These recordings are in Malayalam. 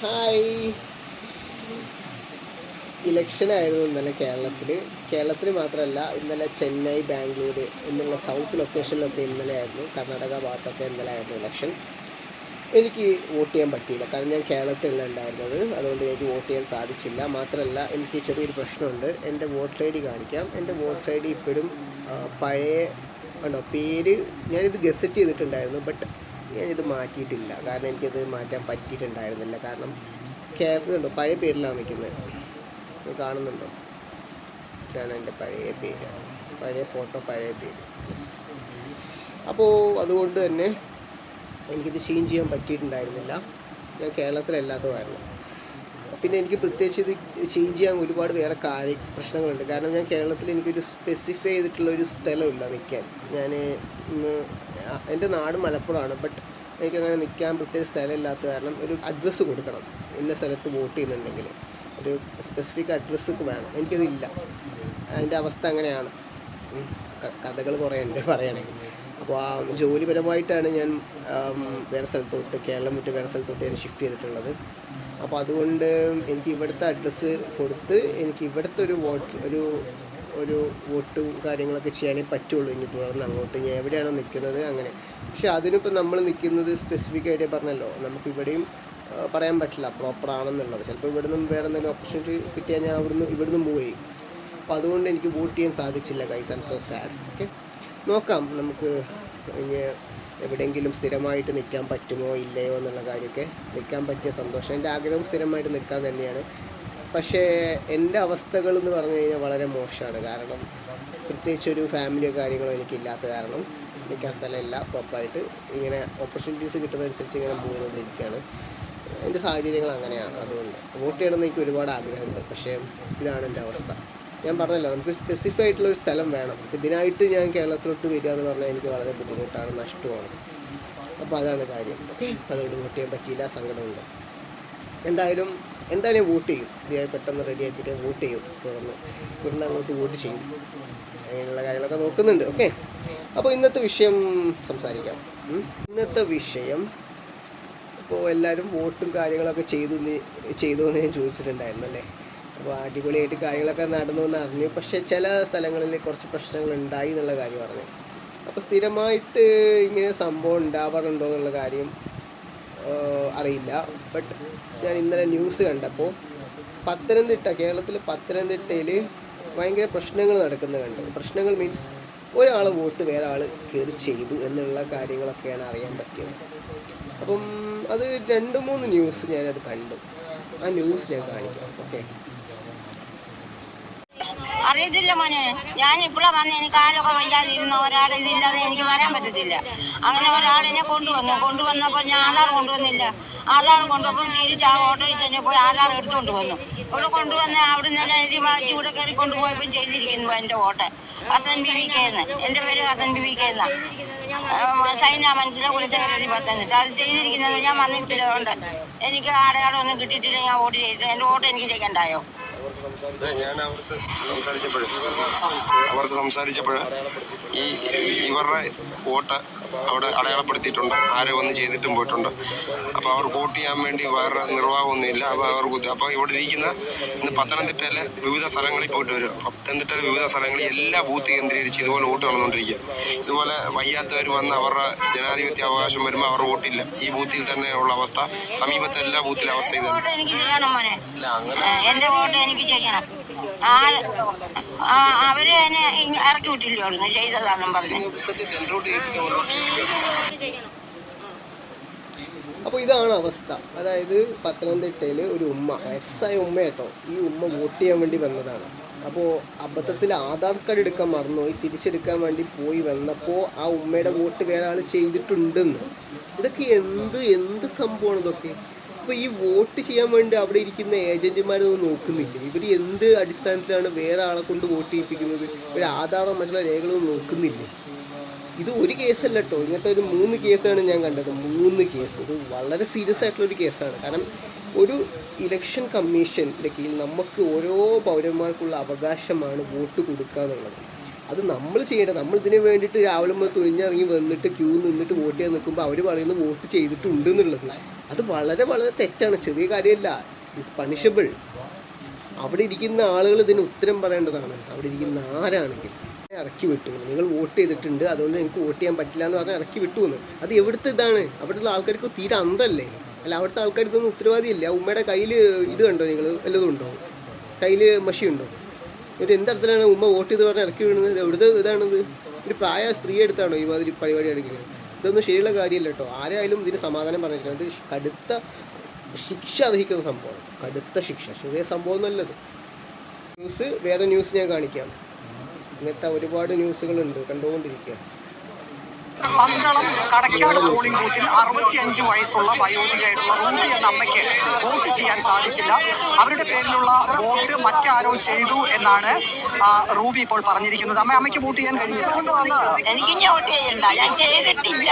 ഹായ് ഇലക്ഷൻ ആയിരുന്നു ഇന്നലെ കേരളത്തിൽ കേരളത്തിൽ മാത്രമല്ല ഇന്നലെ ചെന്നൈ ബാംഗ്ലൂർ എന്നുള്ള സൗത്ത് ലൊക്കേഷനിലൊക്കെ ഇന്നലെ ആയിരുന്നു. കർണാടക ഭാഗത്തൊക്കെ ഇന്നലെ ആയിരുന്നു ഇലക്ഷൻ എനിക്ക് വോട്ട് ചെയ്യാൻ പറ്റിയില്ല. കാരണം ഞാൻ കേരളത്തിലല്ല ഉണ്ടായിരുന്നത്. അതുകൊണ്ട് എനിക്ക് വോട്ട് ചെയ്യാൻ സാധിച്ചില്ല. മാത്രമല്ല എനിക്ക് ചെറിയൊരു പ്രശ്നമുണ്ട്. എന്റെ വോട്ടർ ഐ ഡി കാണിക്കാം. എന്റെ വോട്ടർ ഐ ഡി ഇപ്പോഴും പഴയ ഉണ്ടോ പേര് ഞാനിത് ഗസറ്റ് ചെയ്തിട്ടുണ്ടായിരുന്നു. ബട്ട് ഞാനിത് മാറ്റിയിട്ടില്ല. കാരണം എനിക്കത് മാറ്റാൻ പറ്റിയിട്ടുണ്ടായിരുന്നില്ല. കാരണം കേരളത്തിലുണ്ടോ പഴയ പേരിലാണ് നിൽക്കുന്നത് കാണുന്നുണ്ടോ? ഇതാണ് എന്റെ പഴയ പേര്. പഴയ ഫോട്ടോ പഴയ പേര്. അപ്പോൾ അതുകൊണ്ട് തന്നെ എനിക്കിത് ചേഞ്ച് ചെയ്യാൻ പറ്റിയിട്ടുണ്ടായിരുന്നില്ല. ഞാൻ കേരളത്തിലല്ലാത്തതായിരുന്നു. പിന്നെ എനിക്ക് പ്രത്യേകിച്ച് ഇത് ചേഞ്ച് ചെയ്യാൻ ഒരുപാട് വേറെ കാര്യ പ്രശ്നങ്ങളുണ്ട്. കാരണം ഞാൻ കേരളത്തിൽ എനിക്കൊരു സ്പെസിഫൈ ചെയ്തിട്ടുള്ള ഒരു സ്ഥലമില്ല നിൽക്കാൻ ഞാൻ ഇന്ന് എന്റെ നാട് മലപ്പുറമാണ്. ബട്ട് എനിക്കങ്ങനെ നിൽക്കാൻ പ്രത്യേക സ്ഥലമില്ലാത്ത കാരണം ഒരു അഡ്രസ്സ് കൊടുക്കണം. ഇന്ന സ്ഥലത്ത് വോട്ട് ചെയ്യുന്നുണ്ടെങ്കിൽ ഒരു സ്പെസിഫിക് അഡ്രസ്സ് വേണം. എനിക്കതില്ല. അതിന്റെ അവസ്ഥ അങ്ങനെയാണ്. കഥകൾ കുറേ ഉണ്ട് പറയണമെങ്കിൽ അപ്പോൾ ആ ജോലിപരമായിട്ടാണ് ഞാൻ വേറെ സ്ഥലത്തോട്ട് കേരളം വിട്ട് വേറെ സ്ഥലത്തോട്ട് ഞാൻ ഷിഫ്റ്റ് ചെയ്തിട്ടുള്ളത്. അപ്പോൾ അതുകൊണ്ട് എനിക്ക് ഇവിടുത്തെ അഡ്രസ്സ് കൊടുത്ത് എനിക്ക് ഇവിടുത്തെ ഒരു വോട്ട് ഒരു ഒരു വോട്ടും കാര്യങ്ങളൊക്കെ ചെയ്യാനേ പറ്റുള്ളൂ. ഇനി തുടർന്ന് അങ്ങോട്ട് ഞാൻ എവിടെയാണോ നിൽക്കുന്നത് അങ്ങനെ. പക്ഷേ അതിനിപ്പോൾ നമ്മൾ നിൽക്കുന്നത് സ്പെസിഫിക് ആയിട്ട് പറഞ്ഞല്ലോ. നമുക്ക് ഇവിടെയും പറയാൻ പറ്റില്ല പ്രോപ്പർ ആണെന്നുള്ളത്. ചിലപ്പോൾ ഇവിടുന്ന് വേറെ എന്തെങ്കിലും ഓപ്പർച്യൂണിറ്റി കിട്ടിയാൽ ഞാൻ അവിടുന്ന് ഇവിടുന്ന് മൂവ് ചെയ്യും അപ്പോൾ അതുകൊണ്ട് എനിക്ക് വോട്ട് ചെയ്യാൻ സാധിച്ചില്ല guys am so sad okay നോക്കാം. നമുക്ക് ഇനി എവിടെയെങ്കിലും സ്ഥിരമായിട്ട് നിൽക്കാൻ പറ്റുമോ ഇല്ലയോ എന്നുള്ള കാര്യമൊക്കെ നിൽക്കാൻ പറ്റിയ സന്തോഷം. എന്റെ ആഗ്രഹം സ്ഥിരമായിട്ട് നിൽക്കാൻ തന്നെയാണ്. പക്ഷേ എന്റെ അവസ്ഥകൾ എന്ന് പറഞ്ഞു കഴിഞ്ഞാൽ വളരെ മോശമാണ്. കാരണം പ്രത്യേകിച്ച് ഒരു ഫാമിലിയോ കാര്യങ്ങളോ എനിക്കില്ലാത്ത കാരണം നിൽക്കാൻ സ്ഥലമില്ല. പ്രോപ്പറായിട്ട് ഇങ്ങനെ ഓപ്പർച്യൂണിറ്റീസ് കിട്ടുന്നതനുസരിച്ച് ഇങ്ങനെ മൂവ് എന്റെ സാഹചര്യങ്ങൾ അങ്ങനെയാണ്. അതുകൊണ്ട് വോട്ട് ചെയ്യണമെന്ന് എനിക്ക് ഒരുപാട് ആഗ്രഹമുണ്ട്. പക്ഷേ ഇതാണ് എന്റെ അവസ്ഥ. ഞാൻ പറഞ്ഞല്ലോ നമുക്ക് സ്പെസിഫൈ ആയിട്ടുള്ള ഒരു സ്ഥലം വേണം. ഇതിനായിട്ട് ഞാൻ കേരളത്തിലോട്ട് വരിക എന്ന് പറഞ്ഞാൽ എനിക്ക് വളരെ ബുദ്ധിമുട്ടാണ് നഷ്ടമാണ് അപ്പോൾ അതാണ് കാര്യം. ഓക്കെ അതുകൊണ്ട് വോട്ട് ചെയ്യാൻ പറ്റിയില്ല സങ്കടമുണ്ട്. എന്തായാലും എന്തായാലും വോട്ട് ചെയ്യും. ഇത് പെട്ടെന്ന് റെഡി ആക്കിയിട്ട് വോട്ട് ചെയ്യും. തുടർന്ന് തുടർന്ന് അങ്ങോട്ട് വോട്ട് ചെയ്യും. അങ്ങനെയുള്ള കാര്യങ്ങളൊക്കെ നോക്കുന്നുണ്ട്. ഓക്കെ അപ്പോൾ ഇന്നത്തെ വിഷയം സംസാരിക്കാം. ഇന്നത്തെ വിഷയം അപ്പോൾ എല്ലാവരും വോട്ടും കാര്യങ്ങളൊക്കെ ചെയ്തു ചെയ്തു എന്ന് ഞാൻ ചോദിച്ചിട്ടുണ്ടായിരുന്നു അല്ലേ? അപ്പോൾ അടിപൊളിയായിട്ട് കാര്യങ്ങളൊക്കെ നടന്നു എന്ന് അറിഞ്ഞു. പക്ഷേ ചില സ്ഥലങ്ങളിൽ കുറച്ച് പ്രശ്നങ്ങൾ ഉണ്ടായി എന്നുള്ള കാര്യം പറഞ്ഞു. അപ്പോൾ സ്ഥിരമായിട്ട് ഇങ്ങനെ സംഭവം ഉണ്ടാവാറുണ്ടോ എന്നുള്ള കാര്യം അറിയില്ല. ബട്ട് ഞാൻ ഇന്നലെ ന്യൂസ് കണ്ടപ്പോൾ പത്തനംതിട്ട കേരളത്തിൽ പത്തനംതിട്ടയിൽ ഭയങ്കര പ്രശ്നങ്ങൾ നടക്കുന്നത് കണ്ടു. പ്രശ്നങ്ങൾ മീൻസ് ഒരാൾ വോട്ട് വേറെ ആൾ കയറി ചെയ്തു എന്നുള്ള കാര്യങ്ങളൊക്കെയാണ് അറിയാൻ പറ്റിയത്. അപ്പം അത് രണ്ട് മൂന്ന് ന്യൂസ് ഞാനത് കണ്ടു. ആ ന്യൂസ് ഞാൻ കാണിക്കാം. ഓക്കെ? അറിയത്തില്ല മോനെ. ഞാൻ ഇപ്പോഴാ വന്ന്. എനിക്ക് ആരൊക്കെ വയ്യാതിരുന്ന ഒരാളെ ഇതില്ലാതെ എനിക്ക് വരാൻ പറ്റത്തില്ല. അങ്ങനെ ഒരാളിനെ കൊണ്ടുവന്നു. കൊണ്ടുവന്നപ്പോൾ ഞാൻ ആധാർ കൊണ്ടുവന്നില്ല. ആധാർ കൊണ്ടുവപ്പോൾ തിരിച്ച് ആ ഓട്ടോയിൽ തന്നെ പോയി ആധാർ എടുത്തുകൊണ്ട് വന്നു. ഇവിടെ കൊണ്ടുവന്ന് അവിടെ നിന്ന് എഴുതി വായിച്ച് ഇവിടെ കയറി കൊണ്ടുപോയപ്പോൾ ചെയ്തിരിക്കുന്നു എന്റെ ഓട്ടെ ഹസൻ ബി വി കെന്ന് എന്റെ പേര് ഹസൻ കെന്ന ചൈന മനസ്സിലെ കുളിച്ചകരടി പത്തനംതിട്ട. അത് ചെയ്തിരിക്കുന്നത് ഞാൻ വന്നിട്ടില്ല അതുകൊണ്ട് എനിക്ക് അടയാളം ഒന്നും കിട്ടിയിട്ടില്ല ഞാൻ വോട്ട് ചെയ്തിട്ട് എന്റെ വോട്ട് എനിക്ക് ചെയ്യണ്ടായോ? ഞാൻ അവർക്ക് സംസാരിച്ചപ്പോഴേ അവർക്ക് സംസാരിച്ചപ്പോൾ ഈ ഇവരുടെ വോട്ട് അവിടെ അടയാളപ്പെടുത്തിയിട്ടുണ്ട്. ആരെ വന്ന് ചെയ്തിട്ടും പോയിട്ടുണ്ട്. അപ്പോൾ അവർ വോട്ട് ചെയ്യാൻ വേണ്ടി വേറെ നിർവാഹമൊന്നുമില്ല. അപ്പോൾ അവർ അപ്പോൾ ഇവിടെ ഇരിക്കുന്ന ഇന്ന് പത്തനംതിട്ടയിലെ വിവിധ സ്ഥലങ്ങളിൽ പോയിട്ട് വരും. പത്തനംതിട്ടയിലെ വിവിധ സ്ഥലങ്ങളിൽ എല്ലാ ബൂത്ത് കേന്ദ്രീകരിച്ച് ഇതുപോലെ വോട്ട് നടന്നുകൊണ്ടിരിക്കുക. ഇതുപോലെ വയ്യാത്തവർ വന്ന് അവരുടെ ജനാധിപത്യ അവകാശം വരുമ്പോൾ അവർ വോട്ടില്ല. ഈ ബൂത്തിൽ തന്നെ ഉള്ള അവസ്ഥ സമീപത്തെ എല്ലാ ബൂത്തിലെ അവസ്ഥ ഇതാണ് അങ്ങനെ എന്റെ വോട്ട് എനിക്ക് ചെയ്യണം. അവർ ഇങ്ങ് ഇറക്കി വിട്ടില്ലോ ചെയ്തതാണെന്നും പറഞ്ഞു. അപ്പൊ അപ്പോൾ ഇതാണ് അവസ്ഥ. അതായത് പത്തനംതിട്ടയിൽ ഒരു ഉമ്മ വയസ്സായ ഉമ്മ കേട്ടോ. ഈ ഉമ്മ വോട്ട് ചെയ്യാൻ വേണ്ടി വന്നതാണ്. അപ്പോൾ അബദ്ധത്തിൽ ആധാർ കാർഡ് എടുക്കാൻ മറന്നുപോയി തിരിച്ചെടുക്കാൻ വേണ്ടി പോയി വന്നപ്പോൾ ആ ഉമ്മയുടെ വോട്ട് വേറെ ആൾ ചെയ്തിട്ടുണ്ടെന്ന്. ഇതൊക്കെ എന്ത് എന്ത് സംഭവമാണ് ഇതൊക്കെ? അപ്പോൾ ഈ വോട്ട് ചെയ്യാൻ വേണ്ടി അവിടെ ഇരിക്കുന്ന ഏജന്റുമാരൊന്നും നോക്കുന്നില്ല? ഇവർ എന്ത് അടിസ്ഥാനത്തിലാണ് വേറെ ആളെ കൊണ്ട് വോട്ട് ചെയ്യിപ്പിക്കുന്നത്? ഇവർ ആധാറോ മറ്റുള്ള രേഖകളോ നോക്കുന്നില്ല? ഇത് ഒരു കേസല്ല കേട്ടോ ഇങ്ങനത്തെ ഒരു മൂന്ന് കേസാണ് ഞാൻ കണ്ടത്. മൂന്ന് കേസ്. ഇത് വളരെ സീരിയസ് ആയിട്ടുള്ള ഒരു കേസാണ്. കാരണം ഒരു ഇലക്ഷൻ കമ്മീഷന്റെ കീഴിൽ നമുക്ക് ഓരോ പൗരന്മാർക്കുള്ള അവകാശമാണ് വോട്ട് കൊടുക്കുക എന്നുള്ളത്. അത് നമ്മൾ ചെയ്യേണ്ടത് നമ്മൾ ഇതിന് വേണ്ടിയിട്ട് രാവിലെ മുതൽ തുണിഞ്ഞിറങ്ങി വന്നിട്ട് ക്യൂ നിന്നിട്ട് വോട്ട് ചെയ്യാൻ നിൽക്കുമ്പോൾ അവർ പറയുന്നത് വോട്ട് ചെയ്തിട്ടുണ്ട് എന്നുള്ളത്. അത് വളരെ വളരെ തെറ്റാണ്. ചെറിയ കാര്യമല്ല. ഇറ്റ്സ് പണിഷബിൾ അവിടെ ഇരിക്കുന്ന ആളുകൾ ഇതിന് ഉത്തരം പറയേണ്ടതാണ്. അവിടെ ഇരിക്കുന്ന ആരാണെങ്കിൽ ഇറക്കി വിട്ടു. നിങ്ങൾ വോട്ട് ചെയ്തിട്ടുണ്ട്. അതുകൊണ്ട് എനിക്ക് വോട്ട് ചെയ്യാൻ പറ്റില്ല എന്ന് പറഞ്ഞാൽ ഇറക്കി വിട്ടു എന്ന്. അത് എവിടുത്തെ ഇതാണ്? അവിടുത്തെ ആൾക്കാർക്ക് തീരെ അന്തല്ലേ? അല്ല അവിടുത്തെ ആൾക്കാർക്ക് ഇതൊന്നും ഉത്തരവാദിയില്ല. ഉമ്മയുടെ കയ്യിൽ ഇത് കണ്ടോ നിങ്ങൾ? വല്ലതും ഉണ്ടോ? കയ്യിൽ മഷി ഉണ്ടോ? ഒരു എന്തർത്ഥത്തിലാണ് ഉമ്മ വോട്ട് ചെയ്ത് പറഞ്ഞാൽ ഇറക്കി വിടുന്നത്? ഇത് എവിടുത്തെ ഇതാണിത്? ഒരു പ്രായ സ്ത്രീ എടുത്താണോ ഈ മാതിരി പരിപാടി എടുക്കുന്നത് ഇതൊന്നും ശരിയുള്ള കാര്യമല്ല കേട്ടോ. ആരായാലും ഇതിന് സമാധാനം പറഞ്ഞിരിക്കണം. ഇത് കടുത്ത ശിക്ഷ അർഹിക്കുന്ന സംഭവമാണ്. കടുത്ത ശിക്ഷ. ചെറിയ സംഭവം നല്ലത്. ന്യൂസ് വേറെ ന്യൂസ് ഞാൻ കാണിക്കാം. ഇങ്ങനത്തെ ഒരുപാട് ന്യൂസുകളുണ്ട് കണ്ടുകൊണ്ടിരിക്കുക. പന്തളം കടക്കാട് പോളിംഗ് ബൂത്തിൽ അറുപത്തിയഞ്ച് വയസ്സുള്ള വയോധികയായിട്ടുള്ള റൂബി എന്ന അമ്മയ്ക്ക് വോട്ട് ചെയ്യാൻ സാധിച്ചില്ല. അവരുടെ പേരിലുള്ള വോട്ട് മറ്റാരോ ചെയ്തു എന്നാണ് റൂബി ഇപ്പോൾ പറഞ്ഞിരിക്കുന്നത്. അമ്മ അമ്മയ്ക്ക് വോട്ട് ചെയ്യാൻ കഴിഞ്ഞില്ല എനിക്ക് വോട്ട് ചെയ്യണ്ട. ഞാൻ ചെയ്തിട്ടില്ല.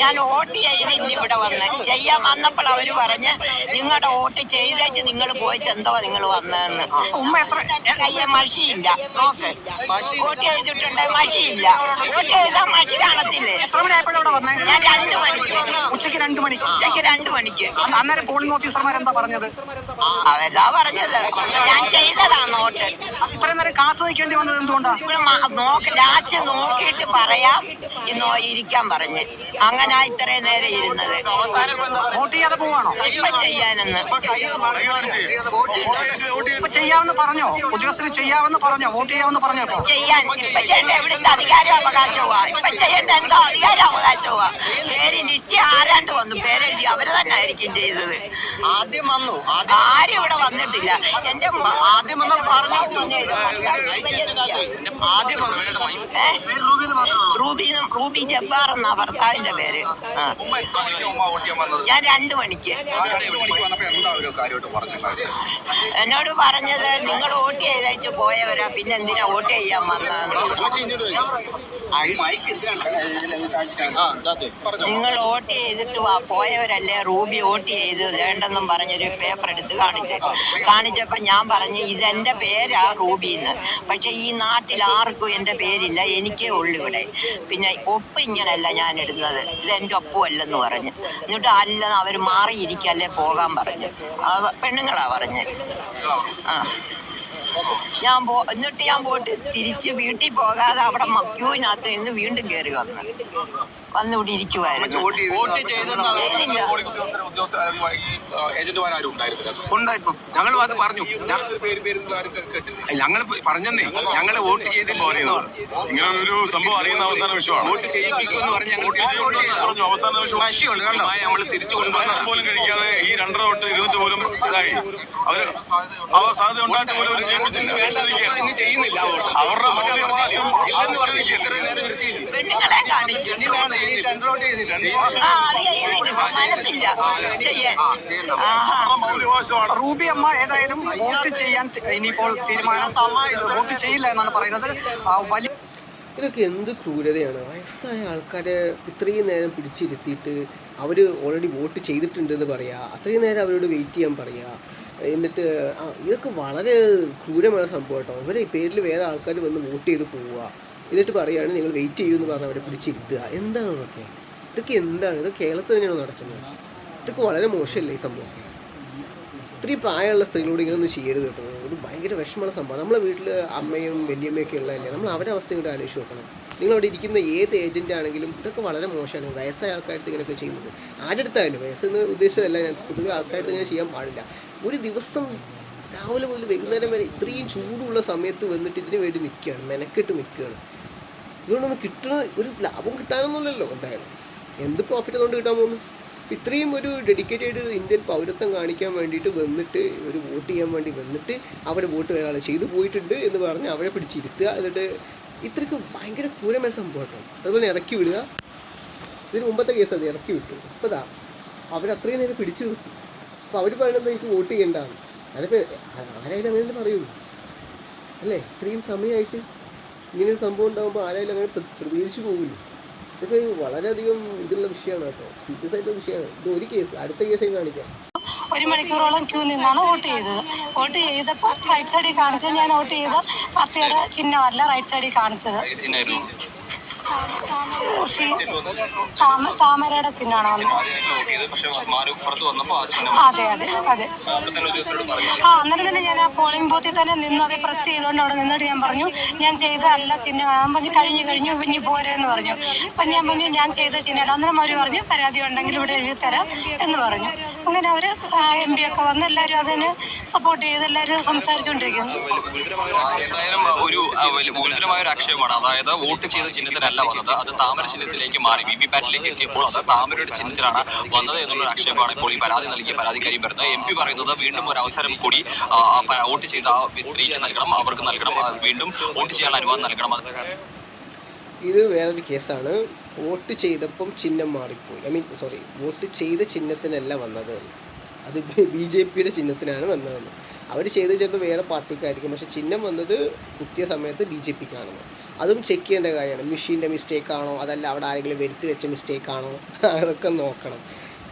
ഞാൻ വോട്ട് ചെയ്തില്ല ഇവിടെ വന്ന്. ചെയ്യാൻ വന്നപ്പോൾ അവർ പറഞ്ഞ് നിങ്ങളുടെ വോട്ട് ചെയ്തേച്ച് നിങ്ങൾ പോയി ചെന്തോ നിങ്ങൾ വന്നതെന്ന് ഉമ്മ എത്ര കയ്യെ മഷിയില്ല വോട്ട് ചെയ്തിട്ടുണ്ട് മഷിയില്ല വോട്ട് ചെയ്താൽ മഷി കാണത്തില്ലേ എത്ര മണിയായപ്പോഴും ഇവിടെ വന്നേ? ഞാൻ രണ്ട് മണിക്ക്. ഉച്ചയ്ക്ക് രണ്ട് മണിക്ക്. ഉച്ചയ്ക്ക് രണ്ട് മണിക്ക്. അന്ന് അന്നേരം പോളിംഗ് ഓഫീസർമാർ എന്താ പറഞ്ഞത്? അതാ പറഞ്ഞത്. ഞാൻ ചെയ്തതാണ് നോട്ട്. ഇത്രയും നേരം കാത്തു നിൽക്കേണ്ടി വന്നത് എന്തുകൊണ്ടാ? ഇവിടെ നോക്ക് ലാസ്റ്റ് നോക്കിയിട്ട് പറയാം. ഇന്ന് ഇരിക്കാൻ പറഞ്ഞ്. അങ്ങനെ ഇത്രയും നേരം ഇരുന്നത്. വോട്ട് ചെയ്യാതെ പോവാണോ? ഇപ്പൊ ചെയ്യാനെന്ന്. ഇപ്പൊ ചെയ്യാമെന്ന് പറഞ്ഞോ? ഉദ്യോഗസ്ഥർ ചെയ്യാമെന്ന് പറഞ്ഞോ? വോട്ട് ചെയ്യാമെന്ന് പറഞ്ഞോ ചെയ്യാൻ. ഇപ്പൊ എവിടുത്തെ അധികാര അവകാശമാ ഇപ്പൊ ചെയ്യേണ്ട എന്തോ അധികാരം അവകാശമാ പേര് ലിസ്റ്റ് ആരാണ്ട് വന്നു. പേരെഴുതി അവർ തന്നെ ആയിരിക്കും ചെയ്തത്. ആദ്യം വന്നു. ആരും ഇവിടെ വന്നിട്ടില്ല. എന്റെ ആദ്യം വന്ന് പറഞ്ഞു. ആദ്യം വന്നു? റൂബി റൂബി ജബ്ബാർ എന്നാ ഭർത്താവിന്റെ പേര്. ഞാൻ രണ്ടു മണിക്ക്. എന്നോട് പറഞ്ഞത് നിങ്ങൾ വോട്ട് ചെയ്തയച്ച് പോയവരാ. പിന്നെ എന്തിനാ വോട്ട് ചെയ്യാൻ വന്നതെന്ന്? നിങ്ങൾ വോട്ട് ചെയ്തിട്ട് പോയവരല്ലേ റൂബി വോട്ട് ചെയ്ത് വേണ്ടെന്നും പറഞ്ഞൊരു പേപ്പർ എടുത്ത് കാണിച്ച് കാണിച്ചപ്പോൾ ഞാൻ പറഞ്ഞു ഇതെന്റെ പേരാ റൂബി എന്ന് പക്ഷെ ഈ നാട്ടിൽ ആർക്കും എന്റെ പേരില്ല എനിക്കേ ഉള്ളു ഇവിടെ. പിന്നെ ഒപ്പ് ഇങ്ങനല്ല ഞാൻ ഇടുന്നത്. ഇത് എന്റെ ഒപ്പമല്ലെന്ന് പറഞ്ഞ്. എന്നിട്ട് അല്ലെന്ന് അവർ മാറിയിരിക്കല്ലേ പോകാൻ പറഞ്ഞു. പെണ്ണുങ്ങളാ പറഞ്ഞ്. ആ. ഞാൻ പോ എന്നിട്ട് ഞാൻ പോയിട്ട് തിരിച്ച് വീട്ടിൽ പോകാതെ അവിടെ മക്യൂവിനകത്ത് നിന്ന് വീണ്ടും കയറി വന്നു. വന്ന് ഇവിടെ ഇരിക്കുവായിരുന്നു വോട്ട് ചെയ്തെന്ന് ഉണ്ടായിരുന്നു ഞങ്ങൾ അത് പറഞ്ഞു. ഞങ്ങൾ പറഞ്ഞെന്നേ. ഞങ്ങൾ വോട്ട് ചെയ്തില്ല ഇങ്ങനെ ഒരു സംഭവം അറിയുന്ന അവസാന വിഷയമാണ് വോട്ട് ചെയ്യിപ്പിക്കുമെന്ന് പറഞ്ഞ് ഞങ്ങൾ അവസാന വിഷയം നമ്മൾ തിരിച്ചു കൊണ്ടുവന്ന ഭക്ഷണം പോലും കഴിക്കാതെ ഈ രണ്ടര വോട്ട് ഇരുന്നിട്ട് പോലും ഇതായി. അവർ അവർ സാധ്യത ഉണ്ടായിട്ട് പോലും അവർ ചെയ്യിപ്പിച്ചില്ല ഇന്ന് ചെയ്യുന്നില്ല അവരുടെ ഇത്രയും നേരം മനസ്സില്ല. ചെയ്യാൻ റൂബി അമ്മ ഏതായാലും വോട്ട് ചെയ്യാൻ ഇനിയിപ്പോൾ തീരുമാനം വോട്ട് ചെയ്യില്ല എന്നാണ് പറയുന്നത്. വലിയ ഇതൊക്കെ എന്ത് ക്രൂരതയാണ്? വയസ്സായ ആൾക്കാരെ ഇത്രയും നേരം പിടിച്ചിരുത്തിയിട്ട് അവർ ഓൾറെഡി വോട്ട് ചെയ്തിട്ടുണ്ട് എന്ന് പറയുക അത്രയും നേരം അവരോട് വെയിറ്റ് ചെയ്യാൻ പറയുക എന്നിട്ട് ഇതൊക്കെ വളരെ ക്രൂരമായ സംഭവം കേട്ടോ. ഇവരെ പേരിൽ വേറെ ആൾക്കാർ വന്ന് വോട്ട് ചെയ്ത് പോവുക. എന്നിട്ട് പറയുകയാണ് നിങ്ങൾ വെയിറ്റ് ചെയ്യൂ എന്ന് പറഞ്ഞ് അവരെ പിടിച്ചിരുത്തുക. എന്താണ് ഇതൊക്കെ? ഇതൊക്കെ എന്താണ്? ഇത് കേരളത്തിൽ തന്നെയാണ് നടക്കുന്നത്? ഇതൊക്കെ വളരെ മോശമല്ലേ ഈ സംഭവം? ഇത്രയും പ്രായമുള്ള സ്ത്രീകളോട് ഇങ്ങനെ ഒന്നും ചെയ്യരുത് കേട്ടോ. ഇത് ഭയങ്കര വിഷമമുള്ള സംഭവം. നമ്മളെ വീട്ടിൽ അമ്മയും വലിയമ്മയൊക്കെ ഉള്ളതല്ലേ? നമ്മൾ അവരുടെ അവസ്ഥ ഇങ്ങോട്ട് ആലോചിച്ച് നോക്കണം. നിങ്ങൾ അവിടെ ഇരിക്കുന്ന ഏത് ഏജന്റ് ആണെങ്കിലും ഇതൊക്കെ വളരെ മോശമാണ്. വയസ്സായ ആൾക്കാരുടെ ഇങ്ങനെയൊക്കെ ചെയ്യുന്നത്. ആരുടെ അടുത്തായാലും വയസ്സെന്ന് ഉദ്ദേശിച്ചതല്ല. ഞാൻ പൊതുവെ ആൾക്കാരുടെ ഇങ്ങനെ ചെയ്യാൻ പാടില്ല. ഒരു ദിവസം രാവിലെ മുതൽ വൈകുന്നേരം വരെ ഇത്രയും ചൂടുള്ള സമയത്ത് വന്നിട്ട് ഇതിന് വേണ്ടി നിൽക്കുകയാണ് മെനക്കെട്ട് നിൽക്കുകയാണ് ഇതുകൊണ്ടൊന്നും കിട്ടുന്ന ഒരു ലാഭം കിട്ടാനൊന്നുമില്ലല്ലോ എന്തായാലും. എന്ത് പ്രോഫിറ്റ് അതുകൊണ്ട് കിട്ടാൻ പോകുന്നു? ഇത്രയും ഒരു ഡെഡിക്കേറ്റഡ് ഇന്ത്യൻ പൗരത്വം കാണിക്കാൻ വേണ്ടിയിട്ട് വന്നിട്ട് ഒരു വോട്ട് ചെയ്യാൻ വേണ്ടി വന്നിട്ട് അവരെ വോട്ട് ഒരാൾ ചെയ്തു പോയിട്ടുണ്ട് എന്ന് പറഞ്ഞ് അവരെ പിടിച്ചിരുത്തുക എന്നിട്ട് ഇത്രയ്ക്ക് ഭയങ്കര ക്രൂരമായ സംഭവം കേട്ടോ അതുപോലെ ഇറക്കി വിടുക. ഇതിന് മുമ്പത്തെ കേസ് അത് ഇറക്കി വിട്ടു. അപ്പോൾ അവരത്രയും നേരം പിടിച്ചു നിർത്തി. അപ്പോൾ അവർ പറയുന്നത് എനിക്ക് വോട്ട് ചെയ്യേണ്ടതാണ്. അതിപ്പോൾ ആരായാലും അങ്ങനെയല്ലേ പറയുള്ളൂ അല്ലേ? ഇത്രയും സമയമായിട്ട് ഇങ്ങനെ ഒരു സംഭവം ഉണ്ടാകുമ്പോൾ ആരായാലും അങ്ങനെ പ്ര- പ്രതികരിച്ചു പോകില്ല ഇതൊക്കെ വളരെയധികം ഇതുള്ള വിഷയമാണ് കേട്ടോ. സീരിയസ് ആയിട്ടുള്ള വിഷയമാണ്. ഇത് ഒരു കേസ് അടുത്ത കേസേ കാണിക്കാം. ഒരു മണിക്കൂറോളം ക്യൂ നിന്നാണ് വോട്ട് ചെയ്തത്. വോട്ട് ചെയ്തപ്പോൾ റൈറ്റ് സൈഡിൽ കാണിച്ചത് ഞാൻ വോട്ട് ചെയ്ത പാർട്ടിയുടെ ചിഹ്നമല്ല റൈറ്റ് സൈഡിൽ കാണിച്ചത്. താമരയുടെ ചിഹ്നമാണ്? അതെ അതെ അതെ. ആ അന്നേരം തന്നെ ഞാൻ ആ പോളിംഗ് ബൂത്തിൽ തന്നെ നിന്നു. അത് പ്രസ് ചെയ്തുകൊണ്ട് അവിടെ നിന്നിട്ട് ഞാൻ പറഞ്ഞു ഞാൻ ചെയ്ത അല്ല ചിഹ്നം പറഞ്ഞു കഴിഞ്ഞു കഴിഞ്ഞു ഇനി പോരെന്ന് പറഞ്ഞു. അപ്പം ഞാൻ പറഞ്ഞു ഞാൻ ചെയ്ത ചിഹ്നം അന്നേരം അവർ പറഞ്ഞു പരാതി ഉണ്ടെങ്കിൽ ഇവിടെ എഴുതി തരാം എന്ന് പറഞ്ഞു. അങ്ങനെ അവർ എം പി ഒക്കെ വന്ന് എല്ലാവരും അതിന് സപ്പോർട്ട് ചെയ്ത് എല്ലാവരും സംസാരിച്ചുകൊണ്ടിരിക്കുന്നു എന്തായാലും ഒരു ഗുരുതരമായ ഒരു ആക്ഷേപമാണ്. അതായത് വോട്ട് ചെയ്ത ചിഹ്നത്തിലല്ല വന്നത്. അത് താമര ചിഹ്നത്തിലേക്ക് മാറി വി വി പാറ്റിലേക്ക് എത്തിയപ്പോൾ അത് താമരയുടെ ചിഹ്നത്തിലാണ് വന്നത് എന്നുള്ള ആക്ഷേപമാണ് ഇപ്പോൾ ഈ പരാതി നൽകിയ പരാതിക്കാരി വരുന്നത്. എം പി പറയുന്നത് വീണ്ടും ഒരു അവസരം കൂടി വോട്ട് ചെയ്ത ആ സ്ത്രീക്ക് നൽകണം അവർക്ക് നൽകണം വീണ്ടും വോട്ട് ചെയ്യാനുള്ള അനുവാദം നൽകണം. അത് ഇത് വേറൊരു കേസാണ്. വോട്ട് ചെയ്തപ്പം ചിഹ്നം മാറിപ്പോയി. ഐ മീൻ സോറി വോട്ട് ചെയ്ത ചിഹ്നത്തിനല്ല വന്നത്. അത് ബി ജെ പിയുടെ ചിഹ്നത്തിനാണ് വന്നതെന്ന്. അവർ ചെയ്ത് ചിലപ്പോൾ വേറെ പാർട്ടിക്കായിരിക്കും. പക്ഷെ ചിഹ്നം വന്നത് കുത്തിയ സമയത്ത് ബി ജെ പിക്കാണെന്ന് അതും ചെക്ക് ചെയ്യേണ്ട കാര്യമാണ്. മെഷീന്റെ മിസ്റ്റേക്ക് ആണോ? അതല്ല അവിടെ ആരെങ്കിലും വരുത്തി വെച്ച മിസ്റ്റേക്ക് ആണോ? അതൊക്കെ നോക്കണം.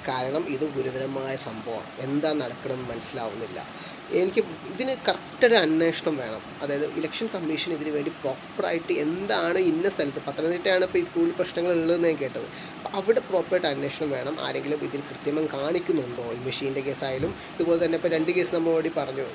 കാരണം ഇത് ഗുരുതരമായ സംഭവമാണ്. എന്താ നടക്കണമെന്ന് മനസ്സിലാവുന്നില്ല. എനിക്ക് ഇതിന് കറക്റ്റൊരു അന്വേഷണം വേണം. അതായത് ഇലക്ഷൻ കമ്മീഷൻ ഇതിന് വേണ്ടി പ്രോപ്പറായിട്ട് എന്താണ് ഇന്ന സ്ഥലത്ത്? പത്തനംതിട്ടയാണ് ഇപ്പോൾ ഇത് കൂടുതൽ പ്രശ്നങ്ങൾ ഉള്ളതെന്ന് ഞാൻ കേട്ടത്. അപ്പോൾ അവിടെ പ്രോപ്പറായിട്ട് അന്വേഷണം വേണം. ആരെങ്കിലും ഇതിൽ കൃത്യമം കാണിക്കുന്നുണ്ടോ? ഈ മെഷീന്റെ കേസായാലും ഇതുപോലെ തന്നെ ഇപ്പോൾ രണ്ട് കേസ് നമ്മൾ ഓടി പറഞ്ഞു.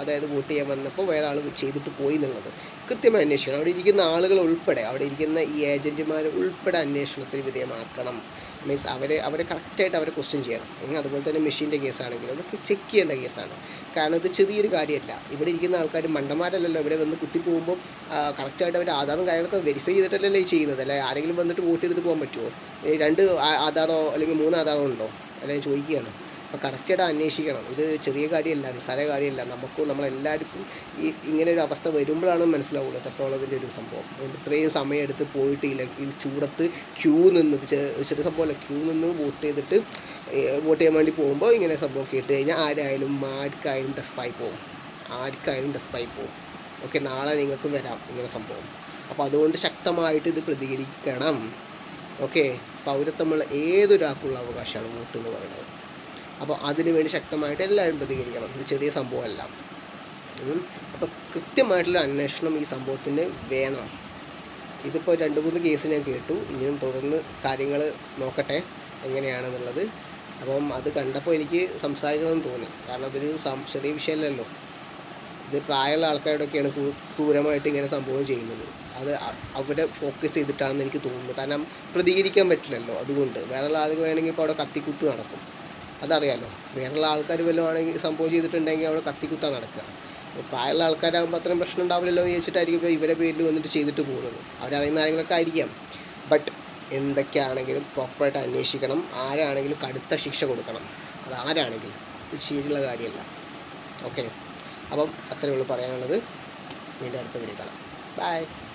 അതായത് വോട്ട് ചെയ്യാൻ വന്നപ്പോൾ വേറെ ആൾ ചെയ്തിട്ട് പോയി എന്നുള്ളത്. കൃത്യമായി അന്വേഷിക്കണം അവിടെ ഇരിക്കുന്ന ആളുകൾ ഉൾപ്പെടെ അവിടെ ഇരിക്കുന്ന ഈ ഏജന്റുമാർ ഉൾപ്പെടെ അന്വേഷണത്തിന് വിധേയമാക്കണം. മീൻസ് അവരെ അവരെ കറക്റ്റായിട്ട് അവരെ ക്വസ്റ്റ്യൻ ചെയ്യണം. ഇനി അതുപോലെ തന്നെ മെഷീന്റെ കേസാണെങ്കിലും അതൊക്കെ ചെക്ക് ചെയ്യേണ്ട കേസാണ് കാരണം ഇത് ചെറിയൊരു കാര്യമല്ല. ഇവിടെ ഇരിക്കുന്ന ആൾക്കാർ മണ്ടന്മാരല്ലല്ലോ. ഇവിടെ വന്ന് കുത്തി പോകുമ്പോൾ കറക്റ്റായിട്ട് അവർ ആധാറും കാര്യങ്ങളൊക്കെ വെരിഫൈ ചെയ്തിട്ടല്ലേ ചെയ്യുന്നത്. അല്ലെ? ആരെങ്കിലും വന്നിട്ട് വോട്ട് ചെയ്തിട്ട് പോകാൻ പറ്റുമോ രണ്ട് ആധാറോ അല്ലെങ്കിൽ മൂന്ന് ആധാറോ ഉണ്ടോ? അല്ലെങ്കിൽ ചോദിക്കുകയാണ്. അപ്പോൾ കറക്റ്റായിട്ട് അന്വേഷിക്കണം. ഇത് ചെറിയ കാര്യമല്ല നിസ്സാര കാര്യമല്ല. നമുക്കും നമ്മളെല്ലാവർക്കും ഈ ഇങ്ങനെ ഒരു അവസ്ഥ വരുമ്പോഴാണ് മനസ്സിലാവുള്ളൂ എത്രത്തോളത്തിന്റെ ഒരു സംഭവം. അതുകൊണ്ട് ഇത്രയും സമയമെടുത്ത് പോയിട്ടില്ല. ഈ ചൂടത്ത് ക്യൂ നിന്ന് ചെറിയ സംഭവമല്ല ക്യൂ നിന്ന് വോട്ട് ചെയ്തിട്ട് വോട്ട് ചെയ്യാൻ വേണ്ടി പോകുമ്പോൾ ഇങ്ങനെ സംഭവം കേട്ട് കഴിഞ്ഞാൽ ആരായാലും ആർക്കായാലും ഡെസ്പായി പോകും. ആർക്കായാലും ഡെസ്പായി പോകും. ഓക്കെ നാളെ നിങ്ങൾക്ക് വരാം ഇങ്ങനെ സംഭവം. അപ്പോൾ അതുകൊണ്ട് ശക്തമായിട്ട് ഇത് പ്രതികരിക്കണം. ഓക്കെ പൗരത്വമുള്ള ഏതൊരാൾക്കുള്ള അവകാശമാണ് വോട്ട് എന്ന് പറയുന്നത്? അപ്പോൾ അതിനു വേണ്ടി ശക്തമായിട്ട് എല്ലാവരും പ്രതികരിക്കണം. ഇത് ചെറിയ സംഭവമല്ല. അപ്പോൾ കൃത്യമായിട്ടുള്ള അന്വേഷണം ഈ സംഭവത്തിന് വേണം. ഇതിപ്പോൾ രണ്ട് മൂന്ന് കേസ് ഞാൻ കേട്ടു. ഇനിയും തുടർന്ന് കാര്യങ്ങൾ നോക്കട്ടെ എങ്ങനെയാണെന്നുള്ളത്. അപ്പം അത് കണ്ടപ്പോൾ എനിക്ക് സംസാരിക്കണമെന്ന് തോന്നി. കാരണം അതൊരു ചെറിയ വിഷയമല്ലല്ലോ. ഇത് പ്രായമുള്ള ആൾക്കാരോടൊക്കെയാണ് ക്രൂ- ക്രൂരമായിട്ട് ഇങ്ങനെ സംഭവം ചെയ്യുന്നത്. അത് അവരെ ഫോക്കസ് ചെയ്തിട്ടാണെന്ന് എനിക്ക് തോന്നുന്നു. കാരണം പ്രതികരിക്കാൻ പറ്റില്ലല്ലോ. അതുകൊണ്ട് വേറെ ആളുകൾ വേണമെങ്കിൽ ഇപ്പോൾ അവിടെ കത്തിക്കുത്ത് നടക്കും. അതറിയാലോ. വേറെയുള്ള ആൾക്കാർ വല്ലതും ആണെങ്കിൽ സംഭവം ചെയ്തിട്ടുണ്ടെങ്കിൽ അവിടെ കത്തിക്കുത്താൻ നടക്കുക. പ്രായമുള്ള ആൾക്കാരാകുമ്പോൾ അത്രയും പ്രശ്നം ഉണ്ടാവില്ലല്ലോ ചോദിച്ചിട്ടായിരിക്കും ഇപ്പോൾ ഇവരെ പേരിൽ വന്നിട്ട് ചെയ്തിട്ട് പോകുന്നത്. അവരറിയുന്ന കാര്യങ്ങളൊക്കെ ആയിരിക്കാം. ബട്ട് എന്തൊക്കെയാണെങ്കിലും പ്രോപ്പറായിട്ട് അന്വേഷിക്കണം. ആരാണെങ്കിലും കടുത്ത ശിക്ഷ കൊടുക്കണം. അത് ആരാണെങ്കിലും. ഇത് ശരിയുള്ള കാര്യമല്ല. ഓക്കെ അപ്പം അത്രയേ ഉള്ളൂ പറയാനുള്ളത്. വീണ്ടും അടുത്ത വീഡിയോ കാണാം. ബൈ